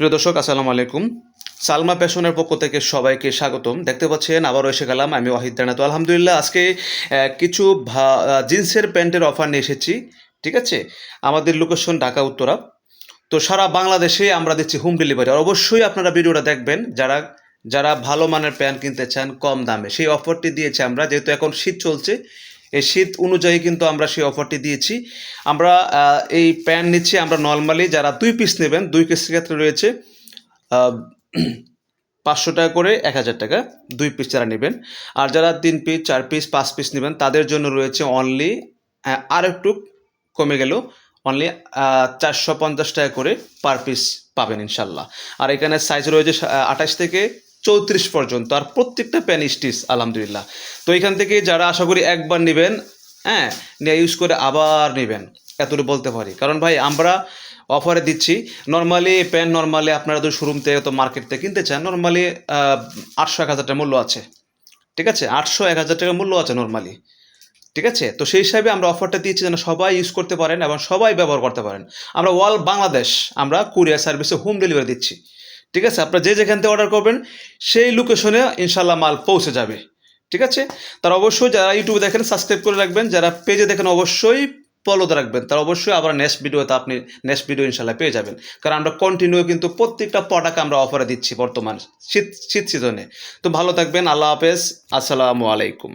প্রিয় দর্শক, আসসালামু আলাইকুম। সালমা প্যাশনের পক্ষ থেকে সবাইকে স্বাগতম। দেখতে পাচ্ছেন, আবারও এসে গেলাম আমি ওয়াহিদ রানা। তো আলহামদুলিল্লাহ, আজকে কিছু জিন্সের প্যান্টের অফার নিয়ে এসেছি, ঠিক আছে? আমাদের লোকেশন ঢাকা, উত্তরা। তো সারা বাংলাদেশে আমরা দিচ্ছি হোম ডেলিভারি। আর অবশ্যই আপনারা ভিডিওটা দেখবেন, যারা যারা ভালো মানের প্যান্ট কিনতে চান কম দামে। সেই অফারটি দিয়েছি আমরা, যেহেতু এখন শীত চলছে এই শীত অনুযায়ী কিন্তু আমরা সেই অফারটি দিয়েছি। আমরা এই প্যান্ট নিচ্ছি আমরা নর্মালি যারা দুই পিস নেবেন, দুই পিসের ক্ষেত্রে রয়েছে পাঁচশো টাকা করে এক হাজার টাকা দুই পিস যারা নেবেন। আর যারা তিন পিস চার পিস পাঁচ পিস নেবেন, তাদের জন্য রয়েছে অনলি আর একটু কমে গেল অনলি চারশো পঞ্চাশ টাকা করে পার পিস পাবেন ইনশাল্লাহ। আর এখানে সাইজ রয়েছে আঠাশ থেকে চৌত্রিশ পর্যন্ত আর প্রত্যেকটা প্যান স্টিচ, আলহামদুলিল্লাহ। তো এখান থেকে যারা আশা করি একবার নেবেন হ্যাঁ নিয়ে ইউজ করে আবার নেবেন, এতটুকু বলতে পারি। কারণ ভাই, আমরা অফারে দিচ্ছি। নর্মালি প্যান্ট নর্মালি আপনারা তো শোরুম থেকে তো মার্কেট থেকে কিনতে চান নর্মালি আটশো এক হাজার টাকা মূল্য আছে। ঠিক আছে? আটশো এক হাজার টাকা মূল্য আছে নর্মালি ঠিক আছে? তো সেই হিসাবে আমরা অফারটা দিয়েছি যেন সবাই ইউজ করতে পারেন এবং সবাই ব্যবহার করতে পারেন। আমরা ওয়াল বাংলাদেশ আমরা কুরিয়ার সার্ভিসে হোম ডেলিভারি দিচ্ছি। ঠিক আছে? আপনারা যে যেখান থেকে অর্ডার করবেন, সেই লোকেশনে ইনশাল্লাহ মাল পৌঁছে যাবে। ঠিক আছে? তার অবশ্যই যারা ইউটিউবে দেখেন সাবস্ক্রাইব করে রাখবেন। যারা পেজে দেখেন, অবশ্যই ফলোতে রাখবেন। তার অবশ্যই আবার নেক্সট ভিডিওতে আপনি নেক্সট ভিডিও ইনশাল্লাহ পেয়ে যাবেন। কারণ আমরা কন্টিনিউ কিন্তু প্রত্যেকটা প্রোডাক্ট আমরা অফারে দিচ্ছি বর্তমান শীত শীত সিজনে তো ভালো থাকবেন। আল্লাহ হাফেজ। আসসালামু আলাইকুম।